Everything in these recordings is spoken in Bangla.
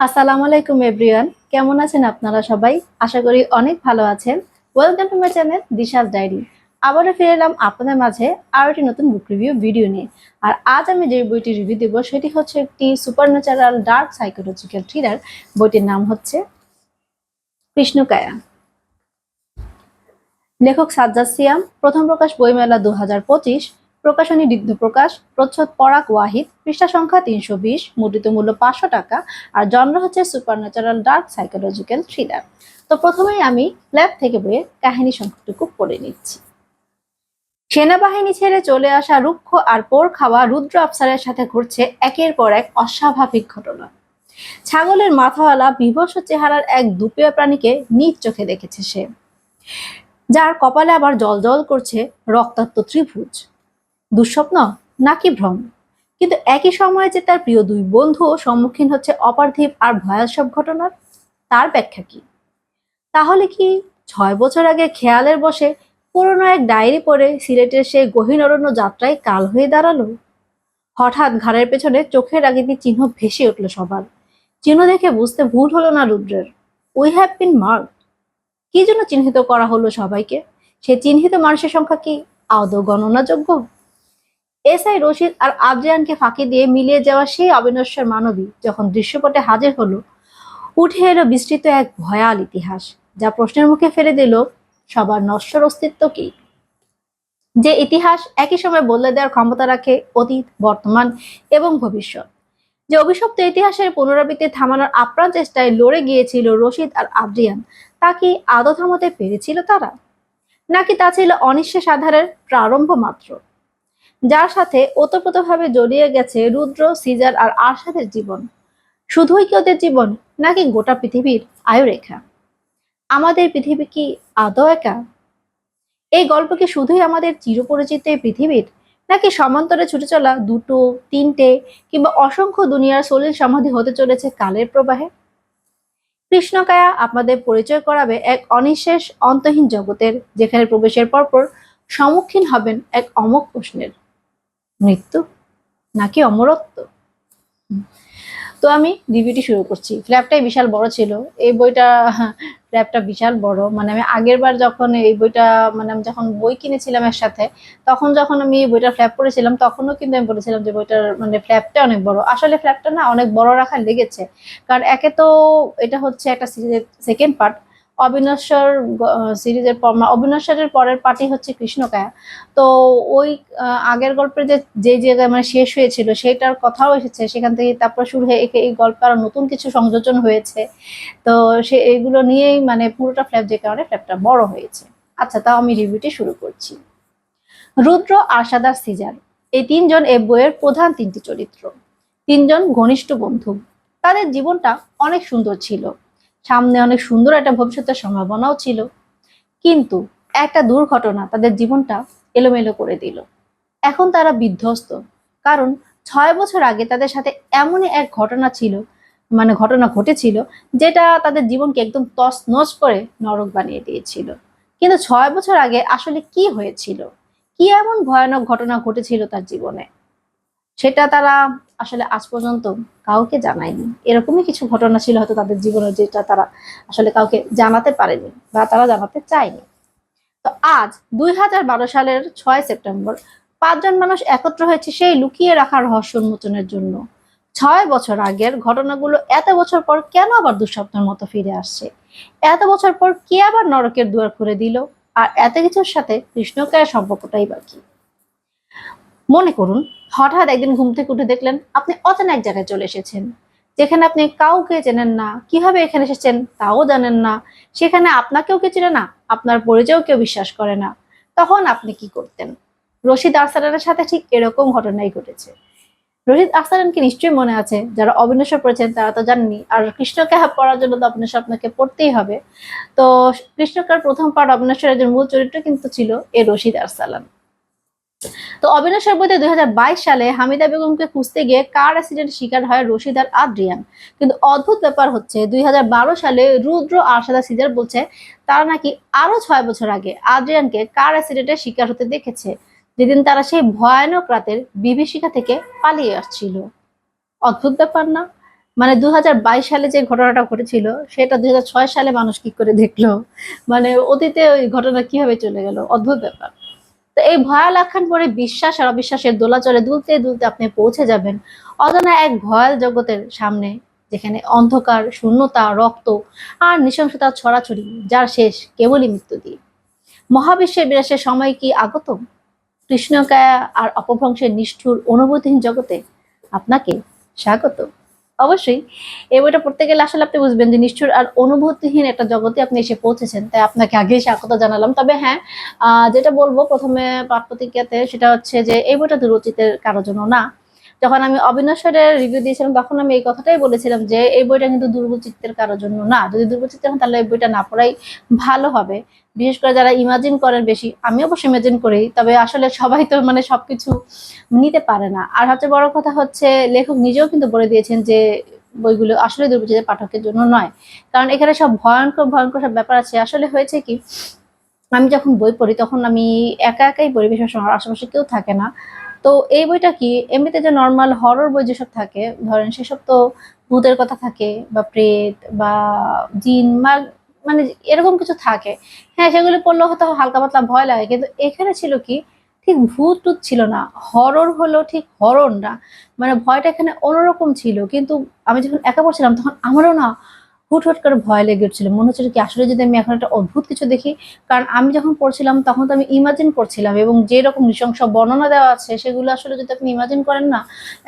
আসসালামু আলাইকুম, এভরিওয়ান। কেমন আছেন আপনারা সবাই? আশা করি অনেক ভালো আছেন। Welcome to my channel Disha's diary আবারও ফিরে এলাম আপনাদের মাঝে আরও একটি নতুন বুক রিভিউ ভিডিও নিয়ে। আর আজ আমি যে বইটি রিভিউ দেব, সেটি হচ্ছে একটি supernatural dark psychological thriller বইটির নাম হচ্ছে কৃষ্ণকায়া। লেখক সাজ্জাদ সিয়াম, প্রথম প্রকাশ বইমেলা দু হাজার পঁচিশ। প্রকাশনী ডিগ্ধ প্রকাশ, প্রচ্ছদ পরাক ওয়াহিদ, পৃষ্ঠা সংখ্যা তিনশো বিশ, মুদ্রিত মূল্য পাঁচশো টাকা, আর জন্ম হচ্ছে supernatural dark psychological thriller তো প্রথমেই আমি ল্যাব থেকে বইয়ের কাহিনী সংখ্যাটুকু পড়ে নিচ্ছি। সেনাবাহিনী ছেড়ে চলে আসা রুক্ষ আর পোর খাওয়া রুদ্র আফসারের সাথে ঘটছে একের পর এক অস্বাভাবিক ঘটনা। ছাগলের মাথাওয়ালা বিভৎস চেহারার এক দুপেয় প্রাণীকে নিজ চোখে দেখেছে সে। যার কপালে আবার জল করছে রক্তাক্ত ত্রিভুজ। দুঃস্বপ্ন নাকি ভ্রম? কিন্তু একই সময়ে যে তার প্রিয় দুই বন্ধু সম্মুখীন হচ্ছে অপার্থিব আর ভয়াল সব ঘটনার, তার ব্যাখ্যা কি? তাহলে কি ছয় বছর আগে খেয়ালের বসে পুরনো এক ডায়েরি পড়ে সিলেটের সেই গহীন অরণ্য যাত্রায় কাল হয়ে দাঁড়াল? হঠাৎ ঘাড়ের পেছনে চোখের আগেতে চিহ্ন ভেসে উঠল সবার। চিহ্ন দেখে বুঝতে ভুল হলো না রুদ্রের। উই হ্যাভ বিন মার্ক কি জন্য চিহ্নিত করা হলো সবাইকে? সে চিহ্নিত মানুষের সংখ্যা কি আদৌ গণনাযোগ্য? এসআই রশিদ আর আদ্রিয়ানকে ফাঁকি দিয়ে মিলিয়ে যাওয়া সেই অবিনশ্বর মানবী যখন দৃশ্যপটে হাজির হলো, উঠে এলো বিস্তৃত এক ভয়াল ইতিহাস, যা প্রশ্নের মুখে ফেলে দিল, সবার নশ্বর অস্তিত্ব কি? যে ইতিহাস একই সময় বদলে দেওয়ার ক্ষমতা রাখে অতীত, বর্তমান এবং ভবিষ্যৎ। যে অভিশপ্ত ইতিহাসের পুনরাবৃত্তি থামানোর আপ্রাণ চেষ্টায় লড়ে গিয়েছিল রশিদ আর আদ্রিয়ান তা কি আদৌ থামাতে পেরেছিল তারা? নাকি তা ছিল অনিশ্চয় আধারের প্রারম্ভ মাত্র? যার সাথে ওতপ্রোতভাবে জড়িয়ে গেছে রুদ্র, সিজার আর আরশাদের জীবন। শুধুই কি ওদের জীবন, নাকি গোটা পৃথিবীর আয়ুরেখা? আমাদের পৃথিবী কি আদৌ একা? এই গল্প কি শুধুই আমাদের চিরপরিচিত এই পৃথিবীর? নাকি সমান্তরে ছুটে চলা দুটো, তিনটে, কিংবা অসংখ্য দুনিয়ার সলিল সমাধি হতে চলেছে কালের প্রবাহে? কৃষ্ণকায়া আপনাদের পরিচয় করাবে এক অনিঃশেষ, অন্তহীন জগতের, যেখানে প্রবেশের পরপর সম্মুখীন হবেন এক অমক প্রশ্নের। মৃত্যু নাকি অমরত্ব? তো আমি রিভিউটি শুরু করছি। ফ্ল্যাপটাই বিশাল বড় ছিল। এই বইটা ফ্ল্যাপটা বিশাল বড়। মানে আমি আগের বার যখন এই বইটা মানে আমি যখন বই কিনেছিলাম এর সাথে তখন যখন আমি এই বইটা ফ্ল্যাপ করেছিলাম তখনও কিন্তু আমি বলেছিলাম যে বইটার মানে ফ্ল্যাপটা অনেক বড়। আসলে ফ্ল্যাপটা না অনেক বড় রাখা লেগেছে। কারণ একে তো, এটা হচ্ছে একটা সেকেন্ড পার্ট অবিনশ্বর সিরিজের পর অবিনশ্বরের পরের পার্টি হচ্ছে কৃষ্ণকায়া। তো ওই আগের গল্পের যে যে জায়গায় মানে শেষ হয়েছিল সেটার কথাও এসেছে। সেখান থেকে তারপর শুরু হয়ে এই গল্পে আরও নতুন কিছু সংযোজন হয়েছে। তো সে, এইগুলো নিয়েই মানে পুরোটা ফ্ল্যাপ যে কারণে ফ্ল্যাপটা বড় হয়েছে। আচ্ছা তাও আমি রিভিউটি শুরু করছি। রুদ্র আশাদার সিজার, এই তিনজন এ বইয়ের প্রধান তিনটি চরিত্র। তিনজন ঘনিষ্ঠ বন্ধু। তাদের জীবনটা অনেক সুন্দর ছিল। সামনে অনেক সুন্দর একটা ভবিষ্যতের সম্ভাবনাও ছিল। কিন্তু একটা দুর্ঘটনা তাদের জীবনটা এলোমেলো করে দিল। এখন তারা বিধ্বস্ত। কারণ ছয় বছর আগে তাদের সাথে এমনই এক ঘটনা ছিল মানে ঘটনা ঘটেছিল, যেটা তাদের জীবনকে একদম তস নস করে নরক বানিয়ে দিয়েছিল। কিন্তু ছয় বছর আগে আসলে কি হয়েছিল? কি এমন ভয়ানক ঘটনা ঘটেছিল তার জীবনে? সেটা তারা আসলে আজ পর্যন্ত কাউকে জানায়নি। এরকমই কিছু ঘটনা ছিল হয়তো তাদের জীবনে যেটা তারা আসলে কাউকে জানাতে পারেনি বা তারা জানাতে চায়নি। তো আজ দুই হাজার বারো সালের ছয় সেপ্টেম্বর পাঁচজন মানুষ একত্র হয়েছে সেই লুকিয়ে রাখার রহস্য উন্মোচনের জন্য। ছয় বছর আগের ঘটনাগুলো এত বছর পর কেন আবার দুঃস্বপ্নের মতো ফিরে আসছে? এত বছর পর কে আবার নরকের দুয়ার করে দিল? আর এত কিছুর সাথে কৃষ্ণকায়ের সম্পর্কটাই বাকি মনে করুন, হঠাৎ একদিন ঘুম থেকে উঠে দেখলেন আপনি অচেনা এক জায়গায় চলে এসেছেন। যেখানে আপনি কাউকে চেনেন না, কীভাবে এখানে এসেছেন তাও জানেন না, সেখানে আপনাকেও কে চেনে না, আপনার পরিচয়ও কেউ বিশ্বাস করে না। তখন আপনি কি করতেন? রশিদ আরসালানের সাথে ঠিক এরকম ঘটনাই ঘটেছে। রশিদ আরসালানকে নিশ্চয়ই মনে আছে? যারা অবিনশ্বর পড়েছেন তারা তো জানেনি আর কৃষ্ণকে পড়ার জন্য তো অবিনশ্বর আপনাকে পড়তেই হবে। তো কৃষ্ণকার প্রথম পার্ট অবিনশ্বরের মূল চরিত্র কিন্তু ছিল এ রশিদ আরসালান তো অবিনাশ বইতে দুই সালে হামিদা বেগমকে খুঁজতে গিয়ে কার অ্যাক্সিডেন্ট শিকার হয় রশিদ আর আদ্রিয়ান? কিন্তু অদ্ভুত ব্যাপার হচ্ছে দুই হাজার বারো সালে রুদ্র আরশাদা সিজার বলছে, তারা নাকি আরও ছয় বছর আগে আদ্রিয়ানকে কার অ্যাক্সিডেন্টের শিকার হতে দেখেছে? যেদিন তারা সেই ভয়ানক রাতের বিভীষিকা থেকে পালিয়ে আসছিল। অদ্ভুত ব্যাপার না? মানে দুই হাজার বাইশ সালে যে ঘটনাটা ঘটেছিল, সেটা দুই হাজার ছয় সালে মানুষ কি করে দেখল? মানে অতীতে ওই ঘটনা কীভাবে চলে গেল? অদ্ভুত ব্যাপার। তো এই ভয়াল আখ্যান পরে বিশ্বাস আর অবিশ্বাসের দোলাচলে দুলতে দুলতে আপনি পৌঁছে যাবেন। অজানা এক ভয়াল জগতের সামনে, যেখানে অন্ধকার, শূন্যতা, রক্ত আর নৃশংসতা ছড়াছড়ি, যার শেষ কেবলই মৃত্যু দিয়ে। মহাবিশ্বের বিনাশের সময় কি আগত? কৃষ্ণকায়া আর অপভ্রংশের নিষ্ঠুর, অনুভূতিহীন জগতে আপনাকে স্বাগত। অবশ্যই। এই বইটা পড়তে গেলে আসলে আপনি বুঝবেন যে নিষ্ঠুর আর অনুভূতিহীন একটা জগতে আপনি এসে পৌঁছেছেন। তাই আপনাকে আগেই স্বাগত জানালাম। তবে হ্যাঁ যেটা বলব প্রথমে পাঠ প্রতিজ্ঞাতে সেটা হচ্ছে যে এই বইটা দুরচিতের কারোর জন্য না। যখন আমি অবিনশ্বরের রিভিউ দিয়েছিলাম, তখন আমি এই কথাটাই বলেছিলাম যে, এই বইটা কিন্তু দুর্বচিত্তের কারোর জন্য না। যদি দুর্বচিত্ত হন তাহলে এই বইটা না পড়াই ভালো হবে। বিশেষ করে যারা ইমাজিন করেন বেশি, আমি অবশ্য ইমাজিন করি, তবে আসলে সবাই তো মানে সবকিছু নিতে পারে না। আর সবচেয়ে বড় কথা হচ্ছে, লেখক নিজেও কিন্তু বলে দিয়েছেন যে, বইগুলো আসলে দুর্বচিতের পাঠকের জন্য নয়। কারণ এখানে সব ভয়ঙ্কর ভয়ঙ্কর সব ব্যাপার আছে। আসলে হয়েছে কি, আমি যখন বই পড়ি, তখন আমি একা একাই সময় আশেপাশে কেউ থাকে না। তো এই বইটা কি? এমনিতে যে নর্মাল হরর বই যেসব থাকে, ধরেন সেসব তো ভূতের কথা থাকে বা প্রেত বা জিন বা মানে এরকম কিছু থাকে। হ্যাঁ সেগুলো পড়লে হয়তো হালকা পাতলা ভয় লাগে। কিন্তু এখানে ছিল কি? ঠিক ভূত টুত ছিল না। হরর হলো ঠিক হরর না। মানে ভয়টা এখানে অন্যরকম ছিল। কিন্তু আমি যখন একা পড়ছিলাম, তখন আমারও না হুট করে ভয় লেগে উঠছিল। মনে হচ্ছিল কি আসলে যদি আমি এখন একটা অদ্ভুত কিছু দেখি, কারণ আমি যখন পড়ছিলাম তখন তো আমি ইমাজিন করছিলাম এবং যে রকম নৃশংস বর্ণনা দেওয়া আছে সেগুলো আসলে যদি আপনি ইমাজিন করেন না,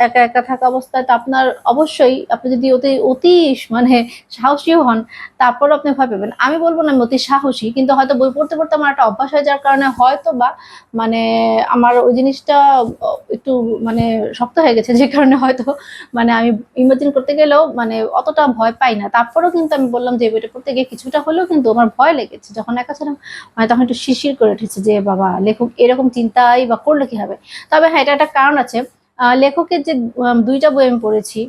একা একা থাকা অবস্থায় তো আপনার অবশ্যই আপনি যদি অতি অতি মানে সাহসী হন তারপরও আপনি ভয় পাবেন। আমি বলব না আমি অতি সাহসী, কিন্তু হয়তো বই পড়তে পড়তে আমার একটা অভ্যাস হয়ে যাওয়ার কারণে হয়তো বা মানে আমার ওই জিনিসটা একটু মানে শক্ত হয়ে গেছে, যে কারণে হয়তো মানে আমি ইমাজিন করতে গেলেও মানে অতটা ভয় পাই না। তারপরেও কিন্তু আমি বললাম যে বইটা পড়তে গিয়ে কিছুটা হলেও কিন্তু আমার ভয় লেগেছে। যখন একা ছিলাম মানে তখন একটু শিশির করে উঠেছে যে, বাবা, লেখক এরকম চিন্তাই বা করলে কি হবে তবে হ্যাঁ এটা একটা কারণ আছে। লেখকের যে দুইটা বই আমি পড়েছি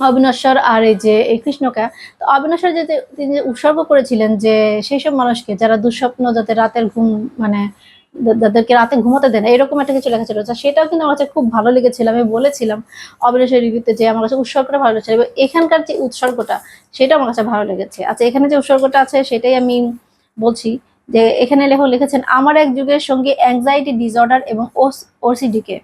অবিনশ্বর আর এই যে, এই কৃষ্ণকা, তো অবিনশ্বর যে তিনি উৎসর্গ করেছিলেন যে সেই সব মানুষকে যারা দুঃস্বপ্ন যাতে রাতের ঘুম মানে যাদেরকে রাতে ঘুমাতে দেয় না, এরকম একটা কিছু লেখা ছিল সেটাও কিন্তু আমার কাছে খুব ভালো লেগেছিল, আমি বলেছিলাম অবিনশ্বর রিভিউতে যে আমার কাছে উৎসর্গটা ভালো লেগেছিল, এবং এখানকার যে উৎসর্গটা সেটা আমার কাছে ভালো লেগেছে। আচ্ছা এখানে যে উৎসর্গটা আছে সেটাই আমি বলছি যে, এখানে লেখক লিখেছেন, আমার এক যুগের সঙ্গে অ্যাংজাইটি ডিসঅর্ডার এবং ওসিডিকে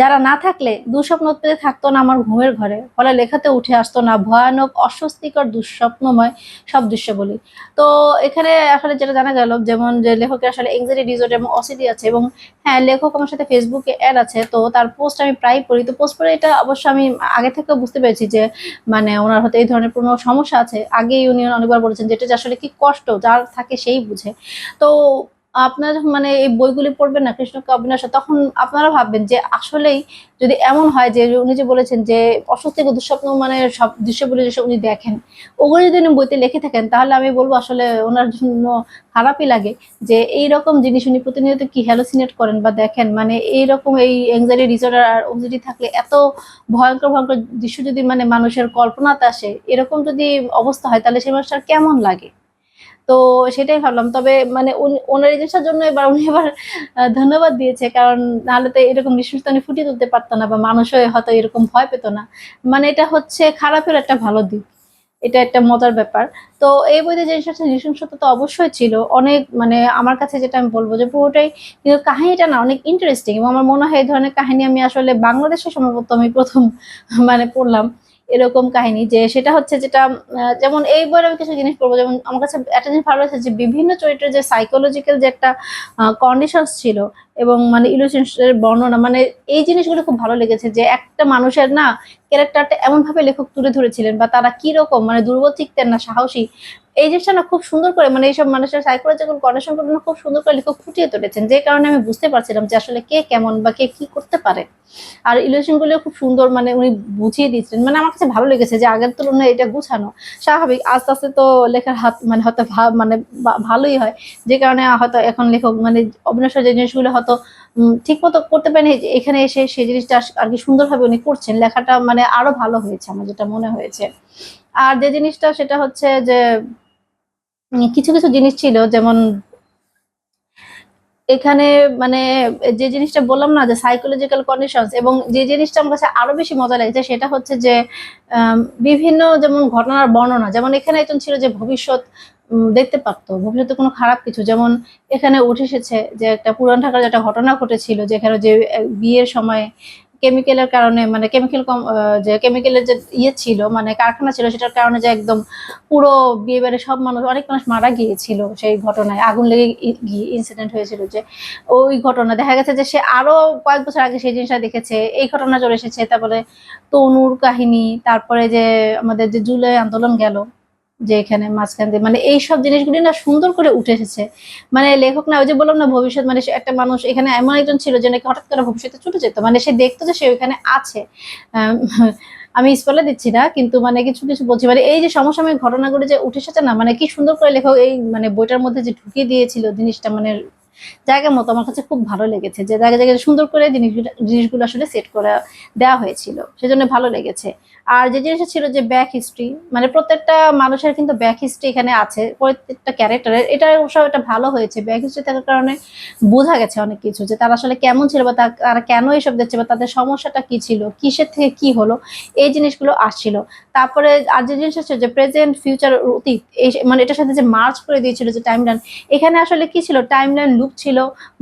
যারা না থাকলে দুঃস্বপ্ন পেতে থাকতো না আমার ঘুমের ঘরে, ফলে লেখাতে উঠে আসতো না। ভয়ানক, অস্বস্তিকর, দুঃস্বপ্নময় সব দৃশ্য বলি তো এখানে আসলে যেটা জানা গেল, যেমন যে লেখকের আসলে এংজাইটি ডিসঅর্ডার এবং অসিডি আছে এবং হ্যাঁ লেখক আমার সাথে ফেসবুকে অ্যাড আছে, তো তার পোস্ট আমি প্রায় পড়ি। তো পোস্ট পড়ে এটা অবশ্য আমি আগে থেকে বুঝতে পেরেছি যে মানে ওনার হয়তো এই ধরনের কোনো সমস্যা আছে। আগেই ইউনিয়ন অনেকবার বলেছেন যেটা আসলে কি কষ্ট, যার থাকে সেই বুঝে। তো আপনার মানে এই বইগুলি পড়বেন না কৃষ্ণকে অবিনাশ, তখন আপনারা ভাববেন যে আসলেই যদি এমন হয় যে উনি যে বলেছেন যে অস্বস্তিকর দুঃস্বপ্ন মানে সব দৃশ্যগুলি যেসব উনি দেখেন, ওগুলো যদি উনি বইতে লিখে থাকেন, তাহলে আমি বলব আসলে ওনার জন্য খারাপই লাগে যে এই রকম জিনিস উনি প্রতিনিয়ত কি হ্যালোসিনেট করেন বা দেখেন মানে এই রকম এই এংজাইটি ডিসঅর্ডার আর ওজিডি থাকলে এত ভয়ঙ্কর ভয়ঙ্কর দৃশ্য যদি মানে মানুষের কল্পনাতে আসে, এরকম যদি অবস্থা হয়, তাহলে সে মানুষটার কেমন লাগে? তো সেটাই ভাবলাম। তবে মানে ওনার এই জিনিসটার জন্য এবার উনি এবার ধন্যবাদ দিয়েছে। কারণ নাহলে তো এরকম উনি ফুটিয়ে তুলতে পারতো না বা মানুষও হয়তো এরকম ভয় পেত না। মানে এটা হচ্ছে খারাপের একটা ভালো দিক। এটা একটা মজার ব্যাপার। তো এই বইতে যে জিনিসটা নৃশংসতা তো অবশ্যই ছিল। অনেক মানে আমার কাছে যেটা আমি বলব যে পুরোটাই কিন্তু কাহিনীটা না অনেক ইন্টারেস্টিং এবং আমার মনে হয় এই ধরনের কাহিনী আমি আসলে বাংলাদেশে সম্ভবত আমি প্রথম মানে পড়লাম। এরকম কাহিনী যে সেটা হচ্ছে যেটা যেমন এই বইয়ের আমি কিছু জিনিস পড়ব যেমন আমার কাছে একটা জিনিস ভালো লাগছে যে বিভিন্ন চরিত্রের যে সাইকোলজিক্যাল যে একটা কন্ডিশনস ছিল এবং মানে ইলুশনসের বর্ণনা মানে এই জিনিসগুলো খুব ভালো লেগেছে যে একটা মানুষের না ক্যারেক্টারটা এমনভাবে লেখক তুলে ধরেছিলেন বা তারা কীরকম মানে দুর্বল চিত্তের না, সাহসী এই জিনিসটা না খুব সুন্দর করে মানে এইসব মানুষের সাইকোলজিক্যাল কন্ডিশনগুলো না খুব সুন্দর করে লেখক ফুটিয়ে তুলেছেন। যে কারণে আমি বুঝতে পারছিলাম যে আসলে কে কেমন বা কে কি করতে পারে। আর ইলিউশনগুলো খুব সুন্দর মানে উনি বুঝিয়ে দিয়েছিলেন। মানে আমার কাছে ভালো লেগেছে যে আগের তুলনায় এটা গুছানো স্বাভাবিক। আস্তে আস্তে তো লেখার হাত মানে হয়তো ভা- মানে ভালোই হয়। যে কারণে হয়তো এখন লেখক মানে অবিনাশের যে জিনিসগুলো হয়তো ঠিক মতো করতে পারেনি এখানে এসে সেই জিনিসটা আর কি সুন্দরভাবে উনি করছেন, লেখাটা মানে আরও ভালো হয়েছে আমার যেটা মনে হয়েছে। আর যে জিনিসটা সেটা হচ্ছে যে কিছু কিছু জিনিস ছিল, যেমন এখানে মানে যে জিনিসটা বললাম না, যে সাইকোলজিক্যাল কন্ডিশনস এবং যে জিনিসটা আমার কাছে আরও বেশি মজা লেগেছে সেটা হচ্ছে যে বিভিন্ন যেমন ঘটনার বর্ণনা, যেমন এখানে একজন ছিল যে ভবিষ্যৎ দেখতে পারতো, ভবিষ্যতে কোনো খারাপ কিছু, যেমন এখানে উঠে এসেছে যে একটা পুরান ঢাকার একটা ঘটনা ঘটেছিল, যেখানে যে বিয়ের সময় কেমিক্যালের কারণে মানে কেমিক্যাল যে কেমিক্যালের যে ইয়ে ছিল মানে কারখানা ছিল, সেটার কারণে যে একদম পুরো বিয়ে বাড়ি সব মানুষ, অনেক মানুষ মারা গিয়েছিল সেই ঘটনায়। আগুন লেগে ইনসিডেন্ট হয়েছিল যে ওই ঘটনা। দেখা গেছে যে সে আরও কয়েক বছর আগে সেই জিনিসটা দেখেছে, এই ঘটনা চলে এসেছে। তারপরে তনুর কাহিনী, তারপরে যে আমাদের যে জুলাই আন্দোলন গেল যে এখানে মাঝখান দিয়ে মানে এই সব জিনিসগুলি না সুন্দর করে উঠে এসেছে। মানে লেখক না, ওই যে বললাম না, ভবিষ্যৎ মানে একটা মানুষ, এখানে এমন একজন ছিল যে নাকি হঠাৎ করে ভবিষ্যতে ছুটে যেত। মানে সে দেখতো যে সে ওইখানে আছে। আমি স্পলে দিচ্ছি না, কিন্তু মানে কিছু কিছু বলছি। মানে এই যে সমসাময়িক ঘটনাগুলো যে উঠে এসেছে না মানে কি সুন্দর করে লেখক এই মানে বইটার মধ্যে যে ঢুকিয়ে দিয়েছিল জিনিসটা মানে জায়গা মতো আমার কাছে খুব ভালো লেগেছে যে জায়গায় জায়গায় সুন্দর করে জিনিসগুলো জিনিসগুলো আসলে সেট করে দেওয়া হয়েছিল। সেজন্য ভালো লেগেছে। আর যে জিনিসটা ছিল যে ব্যাক হিস্ট্রি মানে প্রত্যেকটা মানুষের কিন্তু ব্যাক হিস্ট্রি এখানে আছে, প্রত্যেকটা ক্যারেক্টারের এটা অবশ্য এটা ভালো হয়েছে। ব্যাক হিস্ট্রি থাকার কারণে বোঝা গেছে অনেক কিছু যে তারা আসলে কেমন ছিল বা তারা কেন এসব দিচ্ছে বা তাদের সমস্যাটা কি ছিল, কিসের থেকে কি হলো, এই জিনিসগুলো আসছিল। তারপরে আর যে জিনিস হচ্ছে যে প্রেজেন্ট ফিউচার অতীত, এই মানে এটার সাথে যে মার্চ করে দিয়েছিল যে টাইম লাইন এখানে আসলে কি ছিল? টাইম লুপ ছিল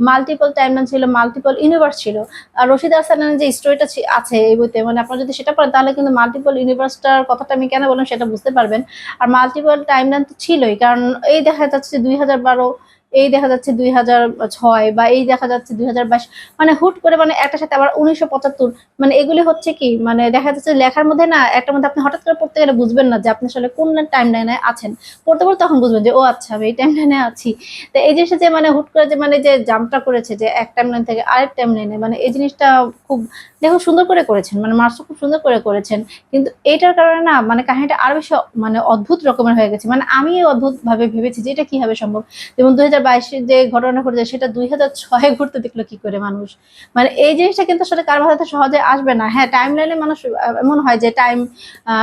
মাল্টিপল টাইমলাইন ছিল মাল্টিপল ইউনিভার্স ছিল। আর রশিদ আসানের যে স্টোরিটা আছে এই বইতে মানে আপনার যদি সেটা পড়েন, তাহলে কিন্তু মাল্টিপল ইউনিভার্সটার কথাটা আমি কেন বললাম সেটা বুঝতে পারবেন। আর মাল্টিপল টাইমলাইন তো ছিলই, কারণ এই দেখা যাচ্ছে দুই হাজার বারো এই দেখা যাচ্ছে দুই হাজার ছয় বা এই দেখা যাচ্ছে দুই হাজার বাইশ মানে হুট করে মানে একটা সাথে আবার উনিশশো পঁচাত্তর মানে এগুলি হচ্ছে কি মানে দেখা যাচ্ছে লেখার মধ্যে না একটা মধ্যে আপনি হঠাৎ করে পড়তে গেলে বুঝবেন না যে আপনি আসলে কোন টাইম লাইনে আছেন। পড়তে পড়তে তখন বুঝবেন যে, ও আচ্ছা আমি এই টাইম লাইনে আছি। তো এই জিনিসটা যে মানে হুট করে যে মানে যে জাম্পটা করেছে যে এক টাইম লাইন থেকে আরেক টাইম লাইনে মানে এই জিনিসটা খুব, দেখো সুন্দর করে করেছেন মানে মার্কসও খুব সুন্দর করে করেছেন। কিন্তু এইটার কারণে না মানে কাহিনীটা আরও বেশি মানে অদ্ভুত রকমের হয়ে গেছে। মানে আমি অদ্ভুত ভাবে ভেবেছি যে এটা কীভাবে সম্ভব? যেমন দুই হাজার বাইশে যে ঘটনা ঘটেছে, সেটা দুই হাজার ছয়ে ঘুরতে দেখল কি করে মানুষ? মানে এই জিনিসটা কিন্তু আসলে কার মাথাতে সহজে আসবে না। হ্যাঁ টাইম লাইনে মানুষ এমন হয় যে টাইম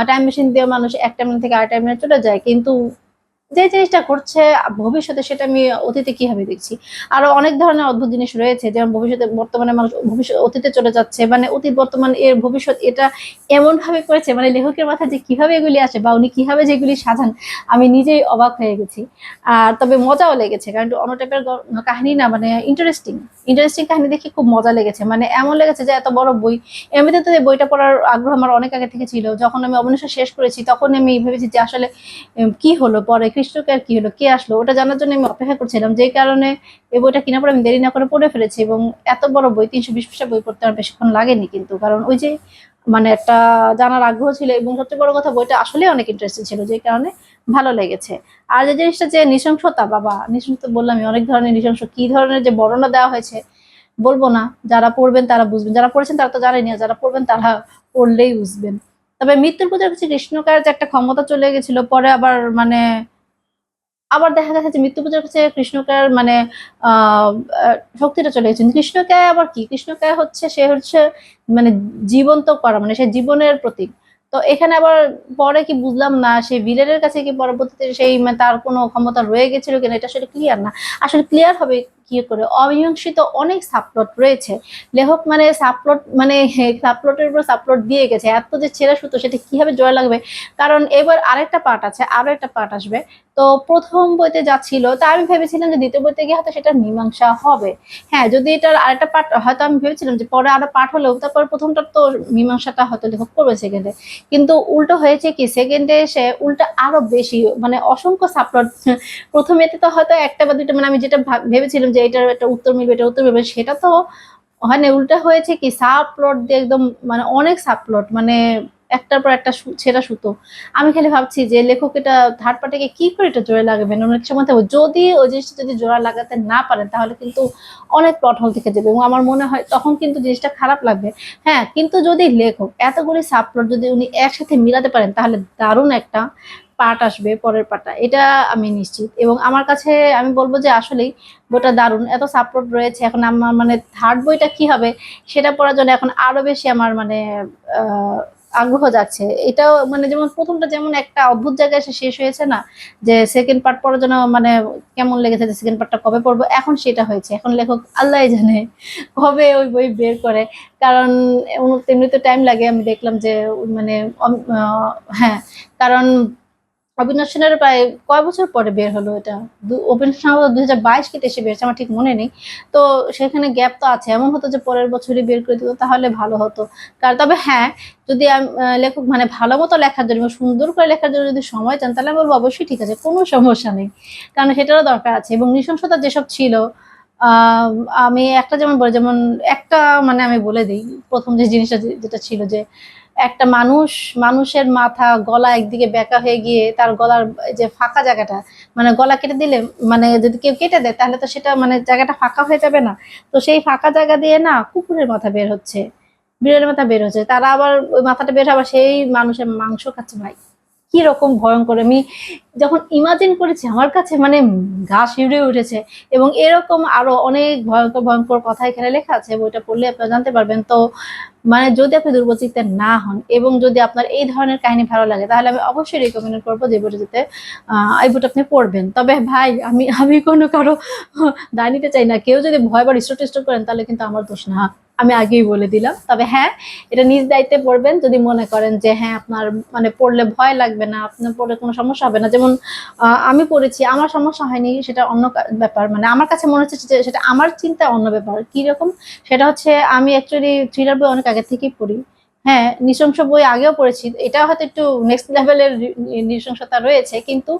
টাইম মেশিন দিয়ে মানুষ এক টাইম থেকে আর টাইম চলে যায়, কিন্তু যে জিনিসটা করছে ভবিষ্যতে সেটা আমি অতীতে কীভাবে দেখছি? আরও অনেক ধরনের অদ্ভুত জিনিস রয়েছে, যেমন ভবিষ্যতে বর্তমানে মানুষ ভবিষ্যৎ অতীতে চলে যাচ্ছে মানে অতীত বর্তমান এর ভবিষ্যৎ এটা এমন ভাবে করেছে মানে লেখকের মাথায় যে কীভাবে এগুলি আসে বা উনি কীভাবে যেগুলি সাজান, আমি নিজেই অবাক হয়ে গেছি। আর তবে মজাও লেগেছে, কারণ অন্য টাইপের কাহিনী না মানে ইন্টারেস্টিং ইন্টারেস্টিং কাহিনী দেখে খুব মজা লেগেছে মানে এমন লেগেছে যে এত বড় বই। এমনিতে তো বইটা পড়ার আগ্রহ আমার অনেক আগে থেকে ছিল, যখন আমি অবনিশা শেষ করেছি, তখন আমি ভেবেছি যে আসলে কি হলো পরে কৃষ্ণকে আর কি হলো, কে আসলো, ওটা জানার জন্য আমি অপেক্ষা করছিলাম। যে কারণে এই বইটা কেনার পর আমি দেরি না করে পড়ে ফেলেছি এবং এত বড় বই, তিনশো বিশ পৃষ্ঠা বই পড়তে আমার বেশিক্ষণ লাগেনি কিন্তু। কারণ ওই যে মানে একটা জানার আগ্রহ ছিল এবং সবচেয়ে বড় কথা, বইটা আসলে অনেক ইন্টারেস্টিং ছিল যে কারণে ভালো লেগেছে। আর যে জিনিসটা যে নৃশংসতা, বাবা নৃশংসতা বললামই, অনেক ধরনের নৃশংস। কি ধরনের যে বর্ণনা দেওয়া হয়েছে, বলব না, যারা পড়বেন তারা বুঝবেন, যারা পড়েছেন তারা তো জানেনি আর যারা পড়বেন তারা পড়লেই বুঝবেন। তবে মৃত্যুর পূজার কাছে কৃষ্ণকার যে একটা ক্ষমতা চলে গেছিল, পরে আবার মানে আবার দেখা গেছে যে মৃত্যু পূজার কাছে কৃষ্ণকার মানে আহ শক্তিটা চলে গেছে। কৃষ্ণকায় আবার কি? কৃষ্ণকায় হচ্ছে, সে হচ্ছে মানে জীবন্ত করা মানে সে জীবনের প্রতীক। তো এখানে আবার পরে কি বুঝলাম না সেই ভিলেনের কাছে কি পরবর্তীতে সেই মানে তার কোনো ক্ষমতা রয়ে গেছিল কিনা, এটা আসলে ক্লিয়ার না। আসলে ক্লিয়ার হবে কি করে। অমীমাংসিত অনেক সাবপ্লট রয়েছে। লেখক মানে সাবপ্লট মানে সাবপ্লটের উপর সাবপ্লট দিয়ে গেছে। এত যে ছেঁড়া সুতো, সেটা কীভাবে জয় লাগবে? কারণ এবার আরেকটা পার্ট আছে, আরও একটা পার্ট আসবে। তো প্রথম বইতে যা ছিল, তা আমি ভেবেছিলাম যে দ্বিতীয় বইতে গিয়ে হয়তো সেটা মীমাংসা হবে। হ্যাঁ যদি এটার আরেকটা পার্ট হয়তো আমি ভেবেছিলাম যে পরে আরও পার্ট হলেও, তারপর প্রথমটার তো মীমাংসাটা হয়তো লেখক করবে সেকেন্ডে কিন্তু উল্টো হয়েছে কি সেকেন্ডে এসে উল্টো আরও বেশি মানে অসংখ্য সাবপ্লট প্রথমেতে তো হয়তো একটা বা দুইটা মানে আমি যেটা ভেবেছিলাম যে এটার একটা উত্তর মিলবে, এটা উত্তর মিলবে, সেটা তো হয় না উল্টা হয়েছে কি সাব প্লট দিয়ে একদম মানে অনেক সাব প্লট মানে একটার পর একটা ছেঁড়া সুতো। আমি খালি ভাবছি যে লেখক এটা থার্ড পার্টিকে কি করে এটা জোড়া লাগাবেন? অনেক সময় তো যদি ওই জিনিসটা যদি জোড়া লাগাতে না পারেন, তাহলে কিন্তু অনেক প্লট হল থেকে যাবে। এবং আমার মনে হয় তখন কিন্তু জিনিসটা খারাপ লাগবে। হ্যাঁ কিন্তু যদি লেখক এতগুলি সাব প্লট যদি উনি একসাথে মিলাতে পারেন, তাহলে দারুণ একটা পার্ট আসবে, পরের পার্টটা এটা আমি নিশ্চিত। এবং আমার কাছে আমি বলব যে আসলেই বইটা দারুণ, এত সাপোর্ট রয়েছে। এখন আমার মানে থার্ড বইটা কি হবে সেটা পড়ার জন্য এখন আরও বেশি আমার মানে আগ্রহ যাচ্ছে এটাও মানে যেমন প্রথমটা যেমন একটা অদ্ভুত জায়গায় এসে শেষ হয়েছে না, যে সেকেন্ড পার্ট পড়ার জন্য মানে কেমন লেগেছে যে সেকেন্ড পার্টটা কবে পড়ব? এখন সেটা হয়েছে। এখন লেখক আল্লাহ জানে কবে ওই বই বের করে। কারণ তেমনি তো টাইম লাগে। আমি দেখলাম যে মানে হ্যাঁ কারণ অবিনাশ সেনের প্রায় কয় বছর পরে বের হলো এটা? দু- অবিনাশ সেন দুই হাজার বাইশ কেটে এসে বেরছে আমার ঠিক মনে নেই। তো সেখানে গ্যাপ তো আছে। এমন হতো যে পরের বছরই বের করে দিত, তাহলে ভালো হতো। কারণ তবে হ্যাঁ যদি লেখক মানে ভালো মতো লেখার জন্য সুন্দর করে লেখার জন্য যদি সময় চান, তাহলে আমি বলব অবশ্যই ঠিক আছে, কোনো সমস্যা নেই। কারণ সেটারও দরকার আছে এবং নৃশংসতা যেসব ছিল, আমি একটা যেমন বলি, যেমন একটা মানে আমি বলে দিই, প্রথম যে জিনিসটা যেটা ছিল যে একটা মানুষ, মানুষের মাথা, গলা একদিকে বেঁকা হয়ে গিয়ে তার গলার যে ফাঁকা জায়গাটা মানে গলা কেটে দিলে মানে যদি কেউ কেটে দেয়, তাহলে তো সেটা মানে জায়গাটা ফাঁকা হয়ে যাবে না। তো সেই ফাঁকা জায়গা দিয়ে না কুকুরের মাথা বের হচ্ছে, বিড়ালের মাথা বের হচ্ছে। তারা আবার ওই মাথাটা বের হবে সেই মানুষের মাংস খাচ্ছে ভাই। কি রকম ভয়ঙ্কর। আমি যখন ইমাজিন করেছি, আমার কাছে মানে গা শিউরে উঠেছে এবং এরকম আরও অনেক ভয়ঙ্কর ভয়ঙ্কর কথা এখানে লেখা আছে, বইটা পড়লে আপনারা জানতে পারবেন। তো মানে যদি আপনি দুর্বল চিত্তের না হন এবং যদি আপনার এই ধরনের কাহিনী ভালো লাগে, তাহলে আমি অবশ্যই রেকমেন্ড করব যে বইটা যেতে এই বইটা আপনি পড়বেন। তবে ভাই, আমি আমি কোনো কারও দায় নিতে চাই না। কেউ যদি ভয় বা রিস্টো টিস্টো করেন, তাহলে কিন্তু আমার দোষ না। আমি আগেই বলে দিলাম। তবে হ্যাঁ এটা নিজ দায়িত্বে পড়বেন। যদি মনে করেন যে হ্যাঁ আপনার মানে পড়লে ভয় লাগবে না, আপনার পড়লে কোনো সমস্যা হবে না। যেমন আমি পড়েছি, আমার সমস্যা হয়নি, সেটা অন্য ব্যাপার। মানে আমার কাছে মনে হচ্ছে যে সেটা আমার চিন্তা অন্য ব্যাপার। কীরকম? সেটা হচ্ছে আমি অ্যাকচুয়ালি থ্রিলার বই অনেক আগে থেকেই পড়ি। হ্যাঁ নৃশংস বই আগেও পড়েছি। এটা হয়তো একটু নেক্সট লেভেলের নৃশংসতা রয়েছে, কিন্তু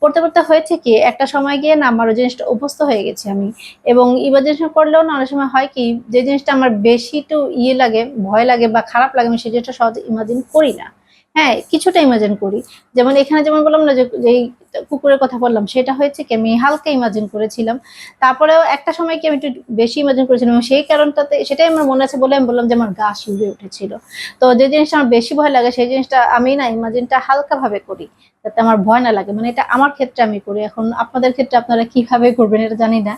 পড়তে পড়তে হয়েছে কি, একটা সময় গিয়ে না, আমার ওই জিনিসটা অভ্যস্ত হয়ে গেছি আমি। এবং ইমাজিনেশন করলেও না, অনেক সময় হয় কি, যে জিনিসটা আমার বেশি একটু ইয়ে লাগে, ভয় লাগে বা খারাপ লাগে, আমি সেই জিনিসটা সহজে ইমাজিন করি না। হ্যাঁ কিছুটা ইমাজিন করি। যেমন এখানে যেমন বললাম না যে কুকুরের কথা বললাম, সেটা হয়েছে কি আমি হালকা ইমাজিন করেছিলাম। তারপরেও একটা সময় কি আমি একটু বেশি ইমাজিন করেছিলাম এবং সেই কারণটাতে সেটাই আমার মনে আছে বলে আমি বললাম যে আমার গা শিউরে উঠেছিল। তো যে জিনিসটা আমার বেশি ভয় লাগে সেই জিনিসটা আমি না ইমাজিনটা হালকা ভাবে করি, যাতে আমার ভয় না লাগে। মানে এটা আমার ক্ষেত্রে আমি করি, এখন আপনাদের ক্ষেত্রে আপনারা কীভাবে করবেন এটা জানি না।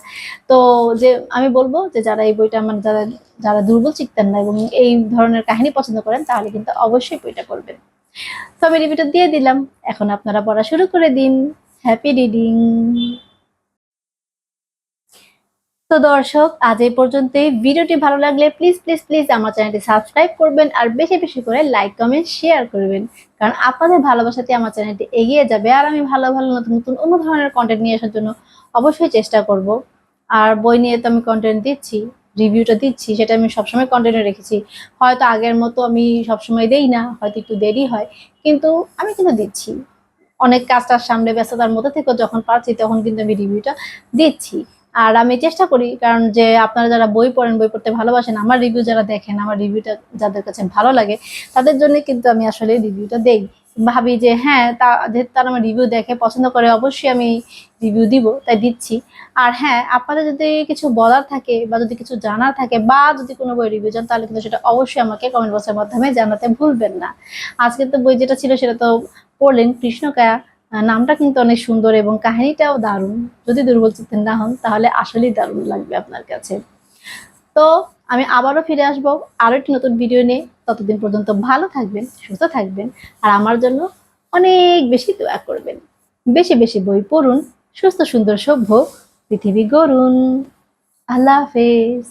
তো যে আমি বলব যে যারা এই বইটা মানে যারা যারা দুর্বল চিত্তেন না এবং এই ধরনের কাহিনী পছন্দ করেন, তাহলে কিন্তু অবশ্যই বইটা করবেন তো আমি রিভিউটা দিয়ে দিলাম। এখন আপনারা পড়া শুরু করে দিন। হ্যাপি রিডিং তো দর্শক, আজ এই পর্যন্তই। ভিডিওটি ভালো লাগলে প্লিজ প্লিজ প্লিজ আমার চ্যানেলটি সাবস্ক্রাইব করবেন আর বেশি বেশি করে লাইক কমেন্ট শেয়ার করবেন। কারণ আপনাদের ভালোবাসাতে আমার চ্যানেলটি এগিয়ে যাবে আর আমি ভালো ভালো নতুন নতুন অন্য ধরনের কন্টেন্ট নিয়ে আসার জন্য অবশ্যই চেষ্টা করব। আর বই নিয়ে তো আমি কন্টেন্ট দিচ্ছি রিভিউটা দিচ্ছি, সেটা আমি সবসময় কন্টেন্টে রেখেছি। হয়তো আগের মতো আমি সবসময় দেই না, হয়তো একটু দেরি হয়, কিন্তু আমি কিন্তু দিচ্ছি। অনেক কাজটার সামনে ব্যস্ততার মধ্যে থেকে যখন পারছি তখন কিন্তু আমি রিভিউটা দিচ্ছি। আর আমি চেষ্টা করি, কারণ যে আপনারা যারা বই পড়েন, বই পড়তে ভালোবাসেন, আমার রিভিউ যারা দেখেন, আমার রিভিউটা যাদের কাছে ভালো লাগে, তাদের জন্য কিন্তু আমি আসলে রিভিউটা দেই। ভাবি যে হ্যাঁ তা যেহেতু তারা আমার রিভিউ দেখে পছন্দ করে, অবশ্যই আমি রিভিউ দিব, তাই দিচ্ছি। আর হ্যাঁ আপনাদের যদি কিছু বলার থাকে বা যদি কিছু জানার থাকে বা যদি কোনো বই রিভিউ চান, তাহলে কিন্তু সেটা অবশ্যই আমাকে কমেন্ট বক্সের মাধ্যমে জানাতে ভুলবেন না। আজকে তো বই যেটা ছিল, সেটা তো পড়লেন কৃষ্ণকায়া নামটা কিন্তু অনেক সুন্দর এবং কাহিনীটাও দারুণ। যদি দুর্বল চিত্তের না হন, তাহলে আসলেই দারুণ লাগবে আপনার কাছে। তো আমি আবারও ফিরে আসব আরও একটি নতুন ভিডিও নিয়ে। ততদিন পর্যন্ত ভালো থাকবেন, সুস্থ থাকবেন আর আমার জন্য অনেক বেশি দোয়া করবেন। বেশি বেশি বই পড়ুন, সুস্থ সুন্দর সভ্য পৃথিবী গড়ুন। আল্লাহ হাফেজ।